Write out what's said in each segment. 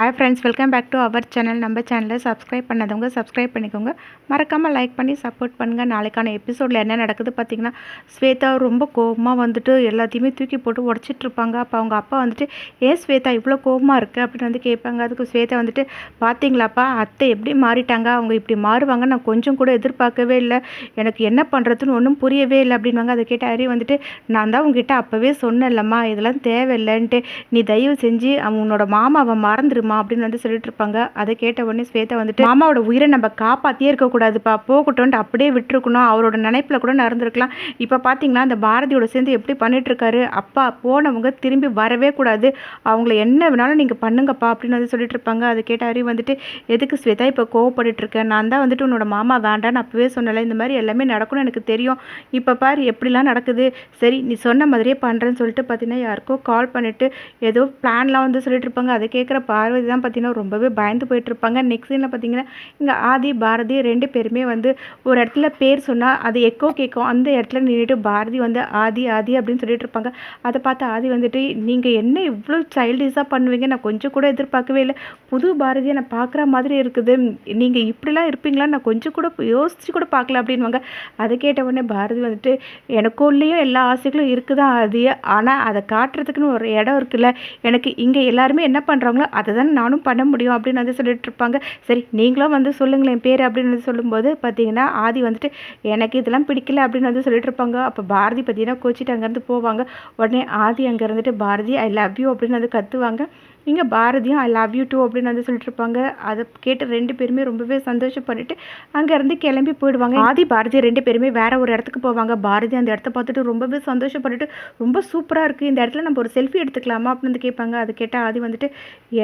Hi friends welcome back to our channel நம்ம சேனலை subscribe பண்ணாதவங்க சப்ஸ்கிரைப் பண்ணிக்கோங்க. மறக்காமல் லைக் பண்ணி சப்போர்ட் பண்ணுங்கள் நாளைக்கான எபிசோடில் என்ன நடக்குது பார்த்தீங்கன்னா ஸ்வேதா ரொம்ப கோபமாக வந்துட்டு எல்லாத்தையுமே தூக்கி போட்டு உடச்சிட்டு இருப்பாங்க அப்போ அவங்க அப்பா வந்துட்டு ஏன் ஸ்வேதா இவ்வளோ கோபமாக இருக்குது அப்படின்னு வந்து கேட்பாங்க. அதுக்கு ஸ்வேதா வந்துட்டு பார்த்தீங்களாப்பா அத்தை எப்படி மாறிட்டாங்க? அவங்க இப்படி மாறுவாங்க நான் கொஞ்சம் கூட எதிர்பார்க்கவே இல்லை. எனக்கு என்ன பண்ணுறதுன்னு ஒன்றும் புரியவே இல்லை. அப்படின்வாங்க அதை கேட்ட ஹரி வந்துட்டு நான் தான் உங்ககிட்ட அப்போவே சொன்னேன்லம்மா இதெல்லாம் தேவையில்லைன்ட்டு. நீ தயவு செஞ்சு அவனோட மாமாவை மறந்துருமா அப்படின்னு வந்து சொல்லிட்டு இருப்பாங்க. அதை கேட்ட உடனே ஸ்வேதா வந்துட்டு மாமாவோட உயிரை நம்ம காப்பாற்றியே இருக்கக்கூடாதுப்பா. போகட்டும்ட்டு அப்படியே விட்டுருக்கணும். அவரோட நினைப்பில் கூட நடந்திருக்கலாம். இப்போ பார்த்தீங்களா அந்த பாரதியோட சேர்ந்து எப்படி பண்ணிகிட்ருக்காரு அப்பா போனவங்க திரும்பி வரவே கூடாது. அவங்கள என்ன வேணாலும் நீங்கள் பண்ணுங்கப்பா அப்படின்னு வந்து சொல்லிட்டு இருப்பாங்க. அதை கேட்ட அறிவு வந்துட்டு எதுக்கு ஸ்வேதா இப்போ கோவப்பட்டுட்டு இருக்கேன் நான் தான் வந்துட்டு உன்னோட மாமா வேண்டான்னு அப்பவே சொன்னல இந்த மாதிரி எல்லாமே நடக்கும்னு எனக்கு தெரியும். இப்போ பாரு எப்படிலாம் நடக்குது. சரி நீ சொன்ன மாதிரியே பண்ணுறேன்னு சொல்லிட்டு பார்த்தீங்கன்னா யாருக்கோ கால் பண்ணிவிட்டு ஏதோ பிளான்லாம் வந்து சொல்லிட்டு இருப்பாங்க. அதை கேட்குற பார்வதி தான் பார்த்தீங்கன்னா ரொம்பவே பயந்து போயிட்டு இருப்பாங்க நெக்ஸ்ட் சீனில் பார்த்தீங்கன்னா இங்கே ஆதி பாரதி ரெண்டு பேருமே வந்து ஒரு இடத்துல பேர் சொன்னால் அது எக்கோ கேட்கும் அந்த இடத்துல நின்றுட்டு பாரதி வந்து ஆதி ஆதி அப்படின்னு சொல்லிட்டு இருப்பாங்க. அதை பார்த்து ஆதி வந்துட்டு நீங்கள் என்ன இவ்வளோ சைல்டிஷாக பண்ணுவீங்க? நான் கொஞ்சம் கூட எதிர்பார்க்கவே இல்லை. புது பாரதியை நான் பார்க்குற மாதிரி இருக்குது. நீங்கள் இப்படிலாம் இருப்பீங்களா? நான் கொஞ்சம் கூட யோசிச்சு கூட பார்க்கல அப்படின்வாங்க அதை கேட்ட உடனே பாரதி வந்துட்டு எனக்குள்ளேயும் எல்லா ஆசைகளும் இருக்குதான் அது ஆனால் அதை காட்டுறதுக்குன்னு ஒரு இடம் இருக்குல்ல. எனக்கு இங்கே எல்லாருமே என்ன பண்ணுறாங்களோ அதை தான் நானும் பண்ண முடியும் அப்படின்னு வந்து சொல்லிட்டு இருப்பாங்க. சரி நீங்களும் வந்து சொல்லுங்களேன் பேர் அப்படின்னு வந்து சொல்லும்போது பார்த்தீங்கன்னா ஆதி வந்துட்டு எனக்கு இதெல்லாம் பிடிக்கல அப்படின்னு வந்து சொல்லிட்டு இருப்பாங்க. அப்போ பாரதி பார்த்தீங்கன்னா கோச்சிட்டு அங்கேருந்து போவாங்க. உடனே ஆதி அங்கே இருந்துட்டு பாரதி ஐ லவ் யூ அப்படின்னு வந்து கத்துவாங்க. இங்கே பாரதியும் ஐ லவ் யூ டூ அப்படின்னு வந்து சொல்லிட்டு இருப்பாங்க அதை கேட்டு ரெண்டு பேருமே ரொம்பவே சந்தோஷப்பட்டுட்டு அங்கேருந்து கிளம்பி போயிடுவாங்க. ஆதி பாரதி ரெண்டு பேருமே வேற ஒரு இடத்துக்கு போவாங்க. பாரதி அந்த இடத்த பார்த்துட்டு ரொம்பவே சந்தோஷப்பட்டுட்டு ரொம்ப சூப்பராக இருக்குது இந்த இடத்துல நம்ம ஒரு செல்ஃபி எடுத்துக்கலாமா? அப்படின்னு வந்து கேட்பாங்க. அது கேட்டால் ஆதி வந்துட்டு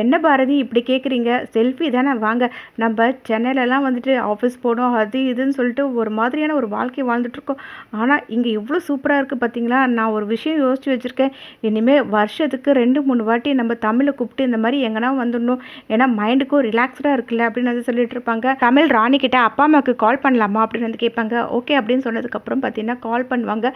என்ன பாரதி இப்படி கேட்குறீங்க செல்ஃபி தானே? வாங்க. நம்ம சென்னையிலலாம் வந்துட்டு ஆஃபீஸ் போனோம். அது இதுன்னு சொல்லிட்டு ஒரு மாதிரியான ஒரு வாழ்க்கை வாழ்ந்துட்டுருக்கோம். ஆனால் இங்கே இவ்வளோ சூப்பராக இருக்குது பார்த்தீங்களா நான் ஒரு விஷயம் யோசிச்சு வச்சுருக்கேன். இனிமேல் வருஷத்துக்கு ரெண்டு மூணு வாட்டி நம்ம தமிழை கூப்பிட்டு இந்த மாதிரி எங்கன்னா வந்துடணும். ஏன்னா மைண்டுக்கும் ரிலாக்ஸ்டாக இருக்குல்ல அப்படின்னு வந்து சொல்லிட்டு இருப்பாங்க. தமிழ் ராணி கிட்ட அப்பா அம்மாவுக்கு கால் பண்ணலாமா அப்படின்னு வந்து கேட்பாங்க. ஓகே அப்படின்னு சொன்னதுக்கப்புறம் பார்த்தீங்கன்னா கால் பண்ணுவாங்க.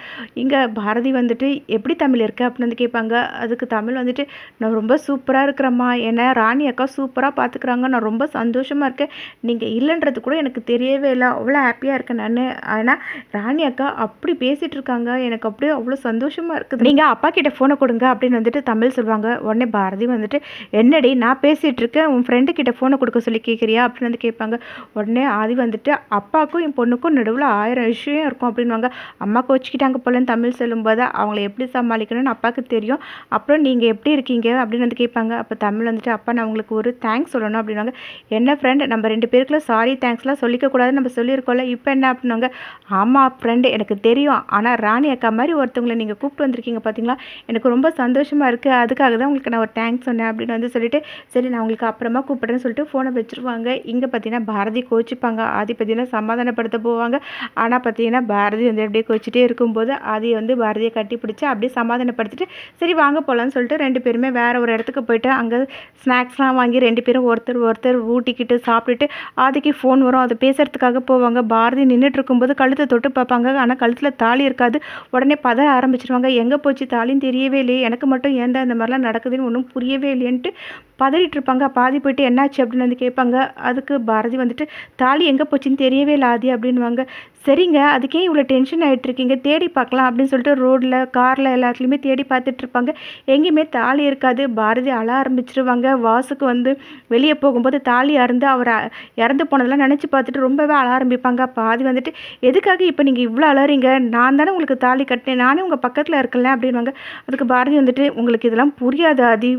இங்கே பாரதி வந்துட்டு எப்படி தமிழ் இருக்கு? அப்படின்னு வந்து கேட்பாங்க. அதுக்கு தமிழ் வந்துட்டு நான் ரொம்ப சூப்பராக இருக்கிறேம்மா. ஏன்னா ராணி அக்கா சூப்பராக பார்த்துக்குறாங்க நான் ரொம்ப சந்தோஷமாக இருக்கேன். நீங்கள் இல்லைன்றது கூட எனக்கு தெரியவே இல்லை. அவ்வளோ ஹாப்பியாக இருக்கேன் நான். ஆனால் ராணி அக்கா அப்படி பேசிகிட்டு இருக்காங்க. எனக்கு அப்படியே அவ்வளோ சந்தோஷமாக இருக்குது. நீங்கள் அப்பா கிட்ட ஃபோனை கொடுங்க அப்படின்னு வந்துட்டு தமிழ் சொல்லுவாங்க. உடனே பாரதி வந்துட்டு என்னடி நான் பேசிகிட்ருக்கேன் உன் ஃப்ரெண்டு கிட்ட ஃபோனை கொடுக்க சொல்லி கேட்குறியா அப்படின்னு வந்து கேட்பாங்க. உடனே ஆதி வந்துட்டு அப்பாவுக்கும் என் பொண்ணுக்கும் நடுவில் ஆயிரம் விஷயம் இருக்கும் அப்படின்வாங்க அம்மா கோச்சிக்கிட்டாங்க போலன்னு தமிழ் சொல்லும்போது அவங்கள எப்படி சமாளிக்கணும்னு அப்பாவுக்கு தெரியும். அப்புறம் நீங்கள் எப்படி இருக்கீங்க? அப்படின்னு வந்து கேட்பாங்க. அப்போ தமிழ் வந்துட்டு அப்பா நான் உங்களுக்கு ஒரு தேங்க்ஸ் சொல்லணும் அப்படின்னாங்க என்ன ஃப்ரெண்ட் நம்ம ரெண்டு பேருக்குள்ள சாரி தேங்க்ஸ்லாம் சொல்லிக்க கூடாதுன்னு நம்ம சொல்லியிருக்கோம்ல இப்போ என்ன? அப்படின்னாங்க ஆமாம் ஃப்ரெண்டு எனக்கு தெரியும். ஆனால் ராணி அக்கா மாதிரி ஒருத்தவங்களை நீங்கள் கூப்பிட்டு வந்திருக்கீங்க பார்த்தீங்களா எனக்கு ரொம்ப சந்தோஷமாக இருக்குது அதுக்காக தான் உங்களுக்கு நான் ஒரு தேங்க்ஸ் சொன்னேன் அப்படின்னு வந்து சொல்லிட்டு சரி நான் உங்களுக்கு அப்புறமா கூப்பிட்றேன்னு சொல்லிட்டு ஃபோனை வச்சுருவாங்க. இங்கே பார்த்தீங்கன்னா பாரதி கோச்சிப்பாங்க ஆதி பார்த்தீங்கன்னா சமாதானப்படுத்த போவாங்க. ஆனால் பார்த்தீங்கன்னா பாரதி வந்து அப்படியே கோச்சிட்டே இருக்கும்போது ஆதி வந்து பாரதியை கட்டி பிடிச்சி அப்படியே சமாதானப்படுத்திட்டு சரி வாங்க போகலான்னு சொல்லிட்டு ரெண்டு பேருமே வேறு ஒரு இடத்துக்கு போயிட்டு அங்கே ஸ்நாக்ஸ்லாம் வாங்கி ரெண்டு பேரும் ஒருத்தர் ஒருத்தர் ஊட்டிக்கிட்டு சாப்பிட்டுட்டு ஆதிக்கு ஃபோன் வரும். அதை பேசுகிறதுக்காக போவாங்க. பாரதி நின்றுட்டு இருக்கும்போது கழுத்தை தொட்டு பார்ப்பாங்க. ஆனால் கழுத்தில் தாலி இருக்காது. உடனே பதற ஆரம்பிச்சிருவாங்க. எங்கே போச்சு? தாலின்னு தெரியவே இல்லையே. எனக்கு மட்டும் ஏன்டா இந்த மாதிரிலாம் நடக்குதுன்னு ஒன்றும் புரியவே இல்லை இல்லையன்ட்டு பதறிட்டு இருப்பாங்க பாதி போயிட்டு என்னாச்சு அப்படின்னு வந்து கேட்பாங்க. அதுக்கு பாரதி வந்துட்டு தாலி எங்கே போச்சுன்னு தெரியவே இல்லை ஆதி அப்படின்வாங்க சரிங்க அதுக்கே இவ்வளோ டென்ஷன் ஆகிட்டு இருக்கீங்க தேடி பார்க்கலாம் அப்படின்னு சொல்லிட்டு ரோட்டில் காரில் எல்லாத்துலேயுமே தேடி பார்த்துட்டு இருப்பாங்க எங்கேயுமே தாலி இருக்காது. பாரதி அழ ஆரம்பிச்சிருவாங்க. வாசுக்கு வந்து வெளியே போகும்போது தாலி அறந்து அவர் இறந்து போனதெல்லாம் நினச்சி பார்த்துட்டு ரொம்பவே அழ ஆரம்பிப்பாங்க. பாதி வந்துட்டு எதுக்காக இப்போ நீங்கள் இவ்வளோ அழறீங்க நான் தானே உங்களுக்கு தாலி கட்டினேன். நானே உங்கள் பக்கத்தில் இருக்கல அப்படின்வாங்க அதுக்கு பாரதி வந்துட்டு உங்களுக்கு இதெல்லாம் புரியாது ஆதி.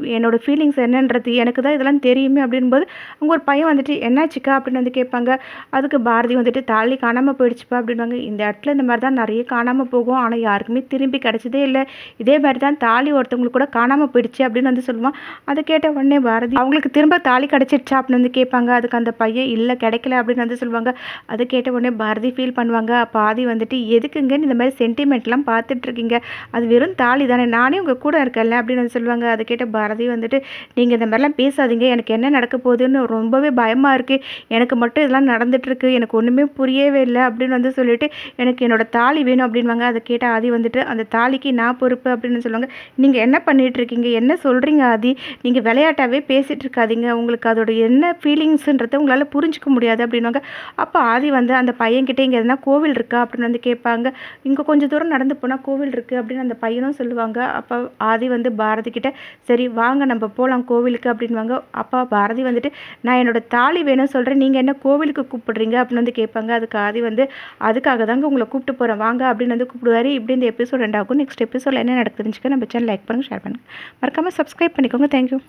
ஃபீல் ஃபீலிங்ஸ் என்னன்றது எனக்கு தான் இதெல்லாம் தெரியுமே அப்படின்போது அவங்க ஒரு பையன் வந்துட்டு என்னாச்சுக்கா? அப்படின்னு வந்து கேட்பாங்க. அதுக்கு பாரதி வந்துட்டு தாலி காணாமல் போயிடுச்சுப்பா அப்படின்வாங்க இந்த இடத்துல இந்த மாதிரி தான் நிறைய காணாமல் போகும். ஆனால் யாருக்குமே திரும்பி கிடச்சதே இல்லை. இதே மாதிரி தான் தாலி ஒருத்தவங்களுக்கு கூட காணாமல் போயிடுச்சு அப்படின்னு வந்து சொல்லுவான். அதை கேட்ட உடனே பாரதி அவங்களுக்கு திரும்ப தாலி கிடச்சிடுச்சா அப்படின்னு வந்து கேட்பாங்க. அதுக்கு அந்த பையன் இல்லை கிடைக்கல அப்படின்னு வந்து சொல்லுவாங்க. அதை கேட்ட உடனே பாரதி ஃபீல் பண்ணுவாங்க. பாதி வந்துட்டு எதுக்குங்கன்னு இந்த மாதிரி சென்டிமெண்ட்லாம் பார்த்துட்ருக்கீங்க அது வெறும் தாலி தானே. நானே உங்கள் கூட இருக்கேன்ல அப்படின்னு வந்து சொல்லுவாங்க. அதை கேட்ட பாரதி வந்துட்டு நீங்கள் இந்த மாதிரிலாம் பேசாதீங்க. எனக்கு என்ன நடக்க போகுதுன்னு ரொம்பவே பயமாக இருக்குது எனக்கு மட்டும் இதெல்லாம் நடந்துகிட்ருக்கு எனக்கு ஒன்றுமே புரியவே இல்லை அப்படின்னு வந்து சொல்லிட்டு எனக்கு என்னோடய தாலி வேணும் அப்படின்வாங்க அதை கேட்டால் ஆதி வந்துட்டு அந்த தாலிக்கு நான் பொறுப்பு அப்படின்னு சொல்லுவாங்க. நீங்கள் என்ன பண்ணிகிட்ருக்கீங்க என்ன சொல்கிறீங்க ஆதி? நீங்கள் விளையாட்டாகவே பேசிகிட்டு இருக்காதீங்க. உங்களுக்கு அதோட என்ன ஃபீலிங்ஸுன்றதை உங்களால் புரிஞ்சிக்க முடியாது அப்படின்வாங்க அப்போ ஆதி வந்து அந்த பையன்கிட்ட இங்கே எதனா கோவில் இருக்கா? அப்படின்னு வந்து கேட்பாங்க. இங்கே கொஞ்சம் தூரம் நடந்து போனால் கோவில் இருக்குது அப்படின்னு அந்த பையனும் சொல்லுவாங்க. அப்போ ஆதி வந்து பாரதி கிட்ட சரி வாங்க நம்ம போகலாம் கோவிலுக்கு அப்படின்வாங்க அப்பா பாரதி வந்துட்டு நான் என்னோட தாலி வேணும் சொல்கிறேன் நீங்கள் என்ன கோவிலுக்கு கூப்பிடுறீங்க? அப்படின்னு வந்து கேட்பாங்க. அதுக்கு ஆதி வந்து அதுக்காக தாங்க உங்களை கூப்பிட்டு போகிறேன் வாங்க அப்படின்னு வந்து கூப்பிடுவாரு. இப்படி இந்த எபிசோட் ரெண்டாகும். நெக்ஸ்ட் எபிசோடில் என்ன நடக்குதுன்னு நம்ம சேனல் லைக் பண்ணுங்கள் ஷேர் பண்ணுங்கள் மறக்காமல் சப்ஸ்கிரைப் பண்ணிக்கோங்க. தேங்க்யூ